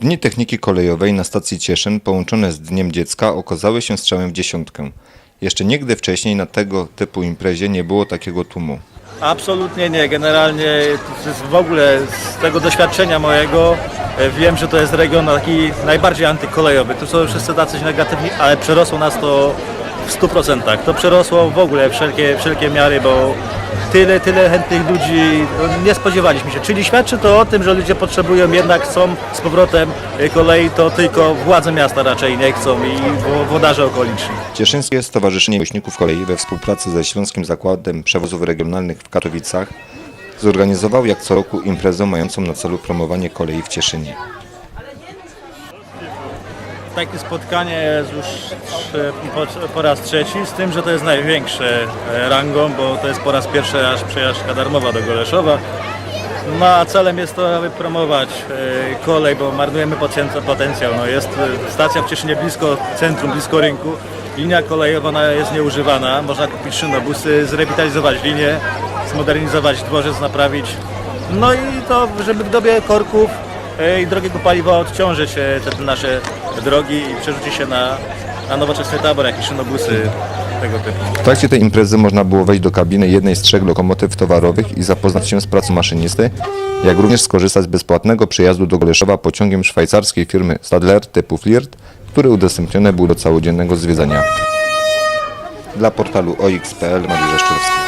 Dni Techniki Kolejowej na stacji Cieszyn połączone z Dniem Dziecka okazały się strzałem w dziesiątkę. Jeszcze nigdy wcześniej na tego typu imprezie nie było takiego tłumu. Absolutnie nie. Generalnie w ogóle z tego doświadczenia mojego e, wiem, że to jest region taki najbardziej antykolejowy. Tu są wszyscy tacy negatywni, ale przerosło nas to w 100%. To przerosło w ogóle wszelkie, wszelkie miary, bo tyle, tyle chętnych ludzi no, nie spodziewaliśmy się. Czyli świadczy to o tym, że ludzie potrzebują jednak, chcą z powrotem e, kolei, to tylko władze miasta raczej nie chcą i wo- włodarze okoliczni. Cieszyńskie Stowarzyszenie Miłośników Kolei we współpracy ze Śląskim Zakładem Przewozów Regionalnych w Katowicach zorganizował jak co roku imprezę mającą na celu promowanie kolei w Cieszynie. Takie spotkanie jest już po, po raz trzeci, z tym, że to jest największe e, rangą, bo to jest po raz pierwszy aż przejażdżka darmowa do Goleszowa. No a celem jest to, aby promować e, kolej, bo marnujemy potencjał. No jest e, stacja w Cieszynie blisko centrum, blisko rynku. Linia kolejowa jest nieużywana. Można kupić szynobusy, zrewitalizować linię, zmodernizować dworzec, naprawić. No i to, żeby w dobie korków i drogiego paliwa odciążyć te nasze drogi i przerzucić się na, na nowoczesny tabor, jakieś szynobusy tego typu. W trakcie tej imprezy można było wejść do kabiny jednej z trzech lokomotyw towarowych i zapoznać się z pracą maszynisty, jak również skorzystać z bezpłatnego przejazdu do Goleszowa pociągiem szwajcarskiej firmy Stadler typu Flirt, który udostępniony był do całodziennego zwiedzania. Dla portalu OX.pl Mariusz Szczurowski.